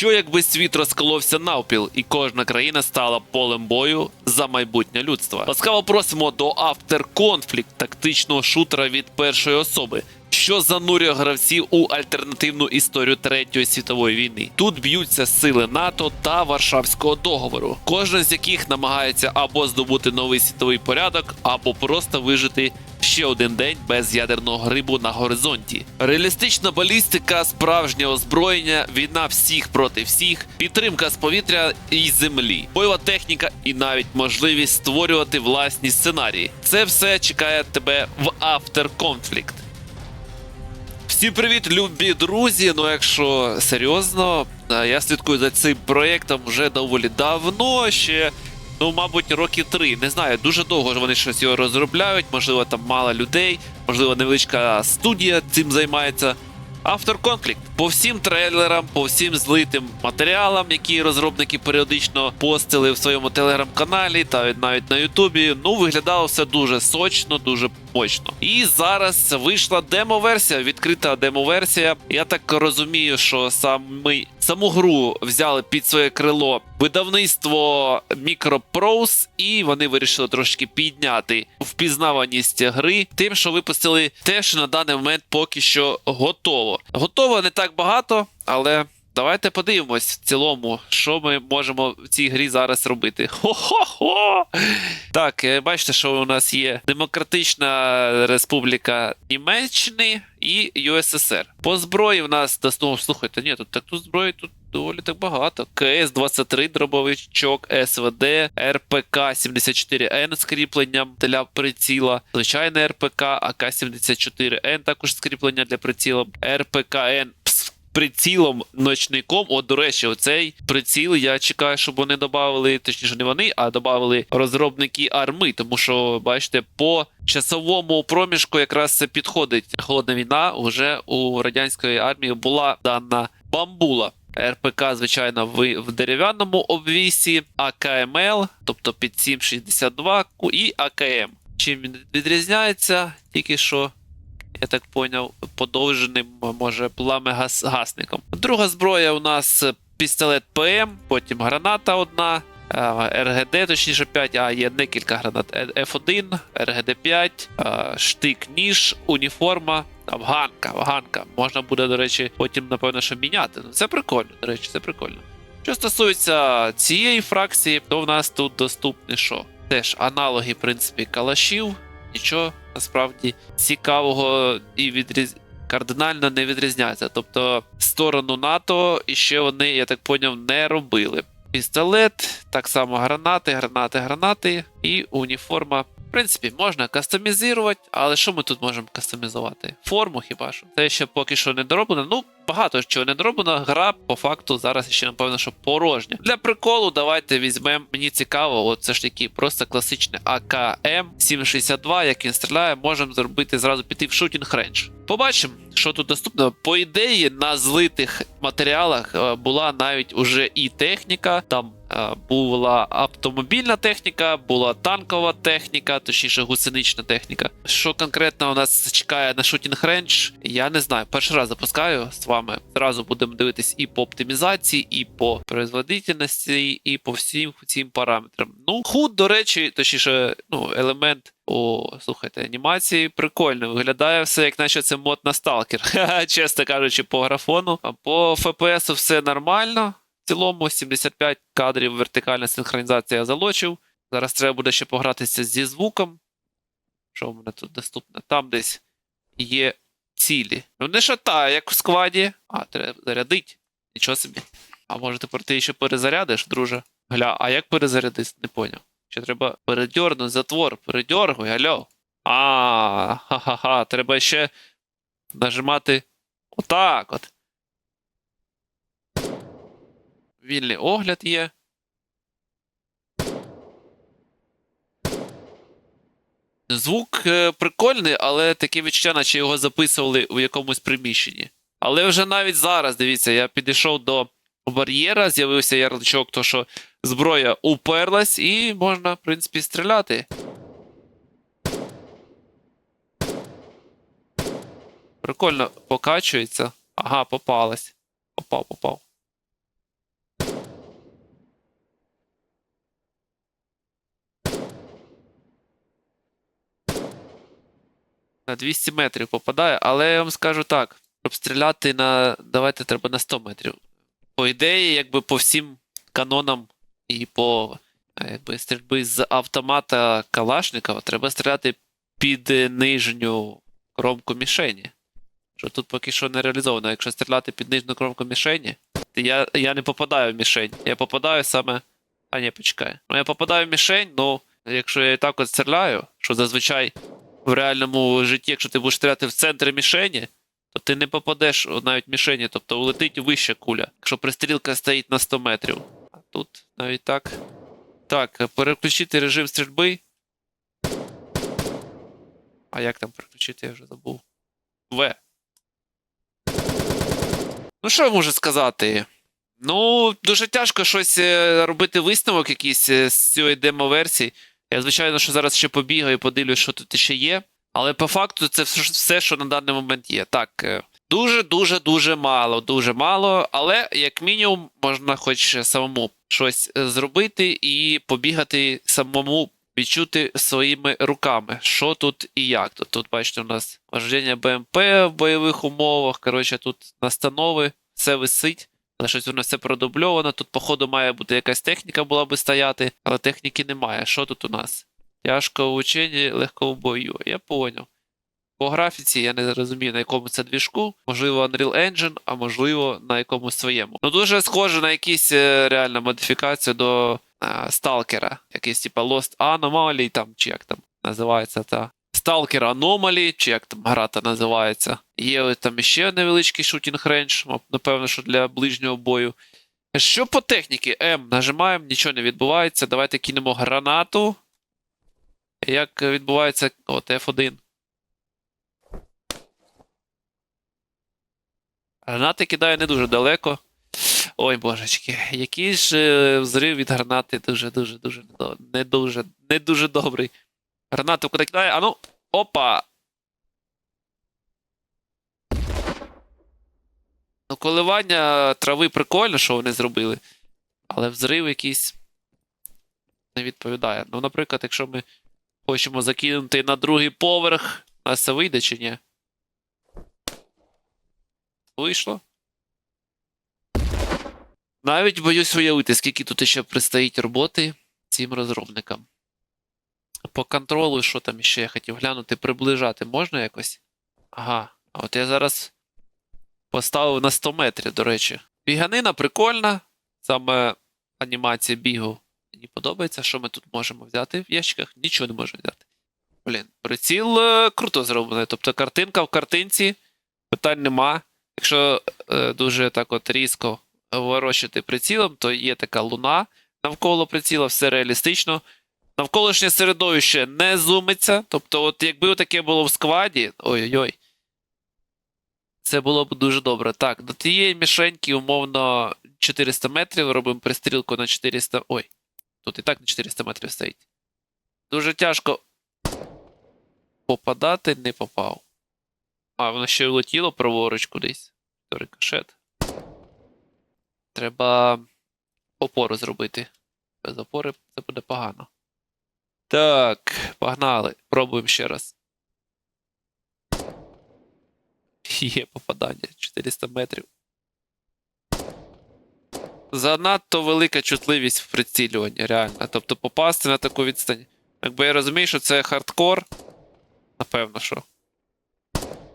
Що якби світ розколовся навпіл, і кожна країна стала полем бою за майбутнє людства? Ласкаво просимо до After Conflict, тактичного шутера від першої особи. Що занурює гравців у альтернативну історію Третьої світової війни? Тут б'ються сили НАТО та Варшавського договору, кожен з яких намагається або здобути новий світовий порядок, або просто вижити ще один день без ядерного грибу на горизонті. Реалістична балістика, справжнє озброєння, війна всіх проти всіх, підтримка з повітря і землі, бойова техніка і навіть можливість створювати власні сценарії. Це все чекає тебе в After Conflict. Всім привіт, любі друзі. Ну, якщо серйозно, е, я слідкую за цим проєктом вже доволі давно, ще, ну, мабуть, роки три. Не знаю, дуже довго вони щось його розробляють, можливо, там мало людей, можливо, невеличка студія цим займається. Автор Conflict. По всім трейлерам, по всім злитим матеріалам, які розробники періодично постили в своєму телеграм-каналі та навіть на Ютубі. Ну, виглядало все дуже сочно, дуже мощно. І зараз вийшла демо-версія, відкрита демо-версія. Я так розумію, що саме саму гру взяли під своє крило видавництво Microprose, і вони вирішили трошки підняти впізнаваність гри, тим, що випустили те, що на даний момент поки що готово. Готово не так багато, але. Давайте подивимось в цілому, що ми можемо в цій грі зараз робити. Хо-хо-хо! Так, е, бачите, що у нас є Демократична Республіка Німеччини і УССР. По зброї в нас доступно. Слухайте, ні, тут так тут зброї тут доволі так багато. КС-23 дробовичок, СВД, РПК 74Н з кріпленням для приціла, звичайне РПК, АК-74Н також з кріпленням для приціла, РПКН прицілом ночником. От, до речі, оцей приціл я чекаю, щоб вони додали, точніше, не вони, а додали розробники арми, тому що, бачите, по часовому проміжку якраз це підходить. Холодна війна вже у радянської армії була дана бамбула. РПК, звичайно, в, в дерев'яному обвісі, АКМЛ, тобто під 762 ку- і АКМ. Чим він відрізняється, тільки що я так поняв, подовженим, може, пламегасником. Друга зброя у нас пістолет ПМ, потім граната одна. РГД, точніше 5, а є декілька гранат. Е, F1, РГД-5, е, штик, ніж, уніформа, афганка, афганка. Можна буде, до речі, потім, напевно, що міняти. Ну, це прикольно, до речі, це прикольно. Що стосується цієї фракції, то в нас тут доступні що? Теж аналоги, в принципі, калашів, нічого насправді цікавого і відріз... кардинально не відрізняється. Тобто сторону НАТО і ще вони, я так поняв, не робили. Пістолет, так само гранати, гранати, гранати і уніформа. В принципі, можна кастомізувати, але що ми тут можемо кастомізувати? Форму хіба що? Це ще поки що не дороблено. Ну, багато чого не дороблено. Гра по факту зараз ще, напевно, що порожня. Для приколу, давайте візьмемо. Мені цікаво, от це ж таки просто класичне АКМ 762, як він стріляє, можемо зробити зразу піти в шутінг рейндж. Побачимо, що тут доступно. По ідеї, на злитих матеріалах е, була навіть уже і техніка. Там е, була автомобільна техніка, була танкова техніка, точніше гусенична техніка. Що конкретно у нас чекає на шутінг рейндж, я не знаю. Перший раз запускаю з вами. Зразу будемо дивитись і по оптимізації, і по производительності, і по всім цим параметрам. Ну, худ, до речі, точніше, ну, елемент. О, слухайте, анімації прикольно. Виглядає все, як наче це мод на сталкер. Чесно кажучи, по графону. А по FPS все нормально. В цілому 75 кадрів вертикальна синхронізація я залочив. Зараз треба буде ще погратися зі звуком. Що в мене тут доступно? Там десь є цілі. Ну не шатає, як в складі. А, треба зарядить. Нічого собі. А може тепер ти ще перезарядиш, друже? Гля, а як перезарядись? Не поняв. Ще треба передьорнути затвор. Передьоргуй, алло. А, ха-ха-ха, треба ще нажимати отак от. Вільний огляд є. Звук е, прикольний, але таке відчуття, наче його записували у якомусь приміщенні. Але вже навіть зараз, дивіться, я підійшов до бар'єра, з'явився ярличок, то що зброя уперлась, і можна, в принципі, стріляти. Прикольно покачується. Ага, попалась. Попав, попав. На 200 метрів попадає, але я вам скажу так: щоб стріляти на. Давайте треба на 100 метрів. По ідеї, якби по всім канонам і по е, якби, стрільби з автомата Калашникова треба стріляти під нижню кромку мішені. Що тут поки що не реалізовано. Якщо стріляти під нижню кромку мішені, то я, я не попадаю в мішень. Я попадаю саме. А ні, почекай. Ну я попадаю в мішень, ну якщо я і так от стріляю, що зазвичай в реальному житті, якщо ти будеш стріляти в центрі мішені, то ти не попадеш навіть мішені, тобто улетить вища куля, якщо пристрілка стоїть на 100 метрів. А тут навіть так. Так, переключити режим стрільби. А як там переключити, я вже забув. В. Ну, що я можу сказати? Ну, дуже тяжко щось е, робити висновок якийсь е, з цієї демо-версії. Я, звичайно, що зараз ще побігаю, подивлюсь, що тут ще є. Але по факту це все, що на даний момент є. Так, е, дуже, дуже, дуже мало, дуже мало, але як мінімум можна хоч самому щось е, зробити і побігати самому, відчути своїми руками, що тут і як. Тут, тут бачите, у нас вождення БМП в бойових умовах. Коротше, тут настанови, все висить. Але щось воно все продубльовано. Тут, походу, має бути якась техніка була би стояти, але техніки немає. Що тут у нас? Тяжко в ученні, легко в бою. Я поняв. По графіці я не розумію, на якому це двіжку. Можливо, Unreal Engine, а можливо, на якомусь своєму. Ну, дуже схоже на якісь е, реально модифікацію до Сталкера. Якийсь типа Lost Anomaly, там, чи як там називається та. Stalker Anomaly, чи як там гра та називається. Є там ще невеличкий шутінг рейндж, напевно, що для ближнього бою. Що по техніці? М, нажимаємо, нічого не відбувається. Давайте кинемо гранату. Як відбувається. От F1. Гранати кидає не дуже далеко. Ой, божечки, який ж е, взрив від гранати дуже-дуже дуже не дуже, не дуже добрий. Гранату куди кидає. А ну. Опа! Ну, коливання трави прикольно, що вони зробили. Але взрив якийсь не відповідає. Ну, наприклад, якщо ми хочемо закинути на другий поверх, нас це вийде чи ні? Вийшло. Навіть боюсь уявити, скільки тут ще предстоїть роботи цим розробникам. По контролю, що там ще я хотів глянути, приближати можна якось? Ага. А от я зараз поставив на 100 метрів, до речі. Біганина прикольна. Саме анімація бігу. Мені подобається, що ми тут можемо взяти в ящиках. Нічого не можемо взяти. Блін, приціл е, круто зроблений. Тобто картинка в картинці, питань нема. Якщо е, дуже так от різко ворочити прицілом, то є така луна навколо приціла, все реалістично. Навколишнє середовище не зумиться. Тобто, от якби таке було в скваді. Ой-ой-ой. Це було б дуже добре. Так, до тієї мішеньки, умовно, 400 метрів, робимо пристрілку на 400. Ой, тут і так на 400 метрів стоїть. Дуже тяжко попадати, не попав. А, воно ще влетіло праворуч кудись. Рикошет. Треба опору зробити. Без опори це буде погано. Так, погнали. Пробуємо ще раз. Є попадання 400 метрів. Занадто велика чутливість в прицілюванні, реально. Тобто попасти на таку відстань. Якби я розумію, що це хардкор. Напевно, що.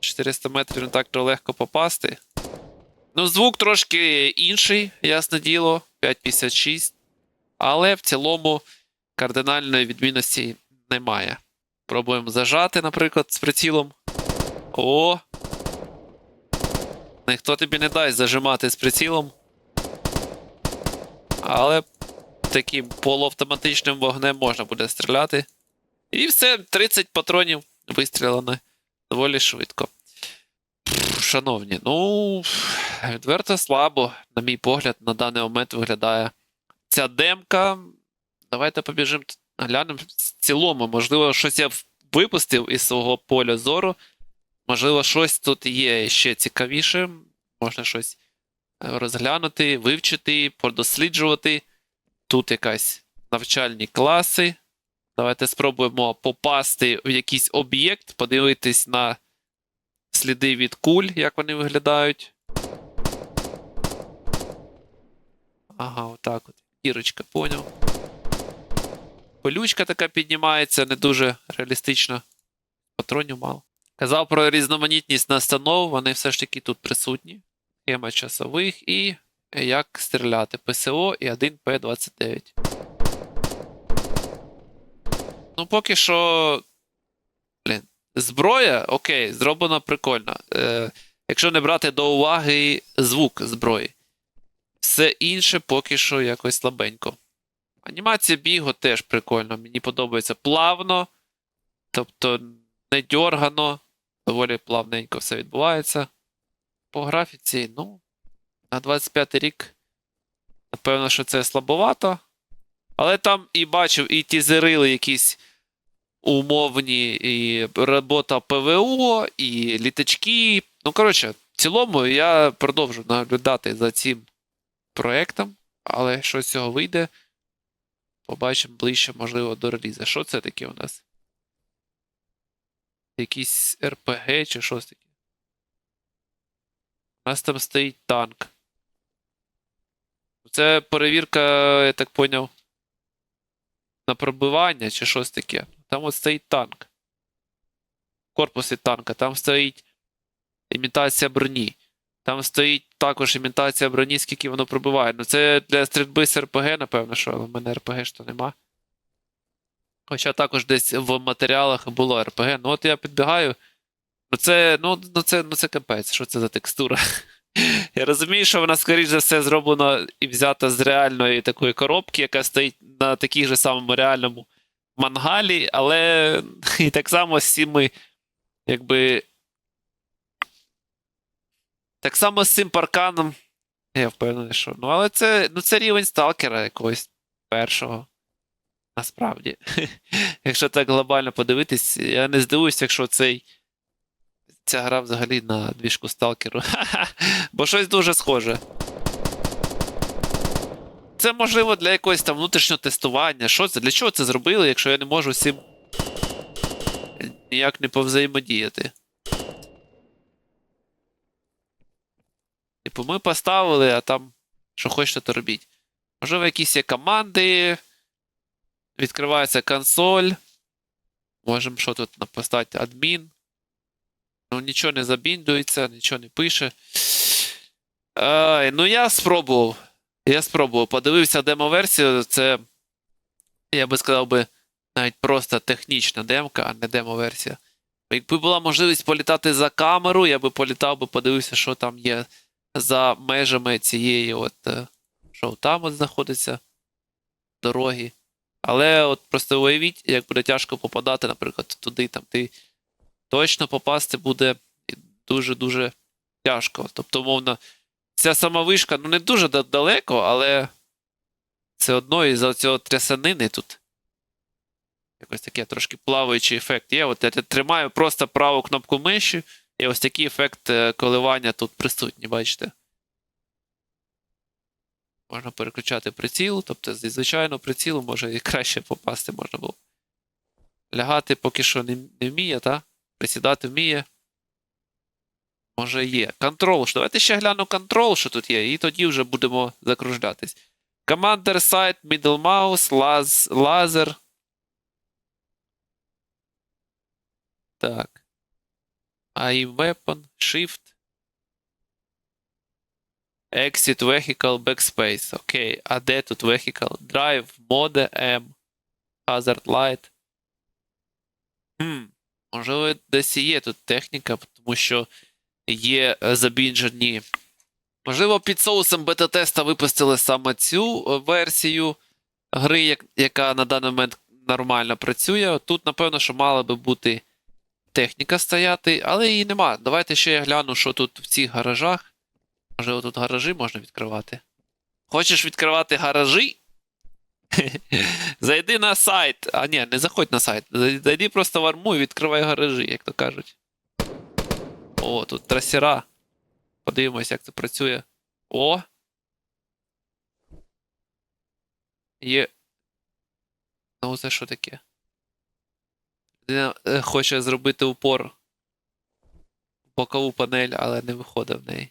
400 метрів не так легко попасти. Ну, звук трошки інший, ясне діло, 5.56. Але в цілому кардинальної відмінності немає. Пробуємо зажати, наприклад, з прицілом. О! Ніхто тобі не дасть зажимати з прицілом. Але таким полуавтоматичним вогнем можна буде стріляти. І все, 30 патронів вистріляно доволі швидко. Шановні, ну, відверто слабо, на мій погляд, на даний момент виглядає ця демка. Давайте побіжимо, глянемо в цілому. Можливо, щось я випустив із свого поля зору. Можливо, щось тут є ще цікавіше. Можна щось е, розглянути, вивчити, подосліджувати. Тут якась навчальні класи. Давайте спробуємо попасти в якийсь об'єкт, подивитись на сліди від куль, як вони виглядають. Ага, отак от. Кірочка, поняв. Колючка така піднімається, не дуже реалістично. Патронів мало. Казав про різноманітність настанов, вони все ж таки тут присутні. Схема часових і як стріляти. ПСО і 1П29. Ну, поки що. Блін. Зброя, окей, зроблена прикольно. Е, якщо не брати до уваги звук зброї. Все інше поки що якось слабенько. Анімація бігу теж прикольно. Мені подобається плавно. Тобто не дьоргано. Доволі плавненько все відбувається. По графіці, ну, на 25 рік. Напевно, що це слабовато. Але там і бачив, і тізерили якісь умовні і робота ПВО, і літачки. Ну, коротше, в цілому я продовжу наблюдати за цим проектом, але що з цього вийде, побачимо ближче, можливо, до реліза. Що це таке у нас? Якийсь РПГ чи щось таке? У нас там стоїть танк. Це перевірка, я так поняв, на пробивання чи щось таке. Там от стоїть танк. В корпусі танка. Там стоїть імітація броні. Там стоїть також імітація броні, скільки воно пробиває. Ну це для стрільби з РПГ, напевно, що, в мене РПГ то нема. Хоча також десь в матеріалах було РПГ. Ну от я підбігаю. Ну це, ну, ну це, ну це капець, що це за текстура? Я розумію, що вона, скоріш за все, зроблена і взята з реальної такої коробки, яка стоїть на такій же самому реальному мангалі, але і так само з цими, якби. Так само з цим парканом. Я впевнений, що. Ну, але це, ну, це рівень сталкера якогось першого. Насправді. Якщо так глобально подивитись, я не здивуюся, якщо цей. Ця гра взагалі на двіжку сталкеру. Бо щось дуже схоже. Це можливо для якогось там внутрішнього тестування. Що це? Для чого це зробили, якщо я не можу цим ніяк не повзаємодіяти? Типу, ми поставили, а там що хочете, то робіть. Можливо, якісь є команди. Відкривається консоль. Можемо що тут поставити адмін. Ну, нічого не забіндується, нічого не пише. Ай, ну, я спробував. Я спробував. Подивився демо-версію. Це, я би сказав би, навіть просто технічна демка, а не демо-версія. Якби була можливість політати за камеру, я би політав би, подивився, що там є за межами цієї, от, е, що там от знаходиться дороги. Але от просто уявіть, як буде тяжко попадати, наприклад, туди, там ти точно попасти буде дуже-дуже тяжко. Тобто, мовно, ця сама вишка, ну не дуже далеко, але все одно із-за цього трясанини тут. Якось такий трошки плаваючий ефект є. От я тримаю просто праву кнопку миші, і ось такий ефект е, коливання тут присутній, бачите? Можна переключати приціл, тобто зі звичайного прицілу може і краще попасти можна було. Лягати поки що не, не вміє, так? Присідати вміє. Може є. Контрол. Давайте ще гляну контрол, що тут є, і тоді вже будемо закружлятись. Commander Sight, Middle Mouse, лаз, Laser. Так. AI Weapon, Shift. Exit Vehicle Backspace. Окей. А де тут Vehicle? Drive, Mode M. Hazard Light. Хм. Можливо, десь є тут техніка, тому що є е, забінджені. Можливо, під соусом бета-теста випустили саме цю е, версію гри, яка на даний момент нормально працює. Тут, напевно, що мала би бути техніка стояти, але її нема. Давайте ще я гляну, що тут в цих гаражах. Можливо, тут гаражі можна відкривати. Хочеш відкривати гаражі? Зайди на сайт. А ні, не заходь на сайт. Зайди просто в арму і відкривай гаражі, як то кажуть. О, тут трасера. Подивимось, як це працює. О! Є. Ну, це що таке? Він е, хоче зробити упор в бокову панель, але не виходить в неї.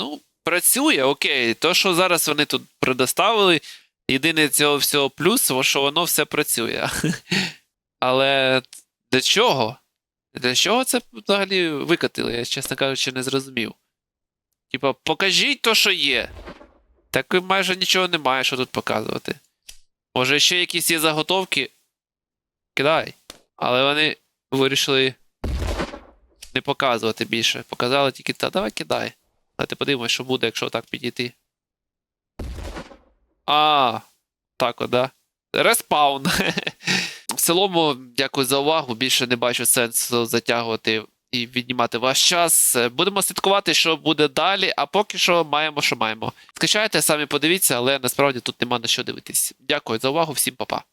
Ну, працює, окей. То, що зараз вони тут предоставили, єдине цього всього плюс, що воно все працює. Але для чого? Для чого це взагалі викатили? Я, чесно кажучи, не зрозумів. Типа, покажіть то, що є. Так майже нічого немає, що тут показувати. Може, ще якісь є заготовки? Кидай. Але вони вирішили не показувати більше. Показали тільки, та давай кидай. Давайте подивимось, що буде, якщо так підійти. А, так от, да. Респаун. В цілому, дякую за увагу. Більше не бачу сенсу затягувати і віднімати ваш час. Е, Будемо слідкувати, що буде далі, а поки що маємо, що маємо. Скачайте, самі подивіться, але насправді тут нема на що дивитись. Дякую за увагу, всім па-па.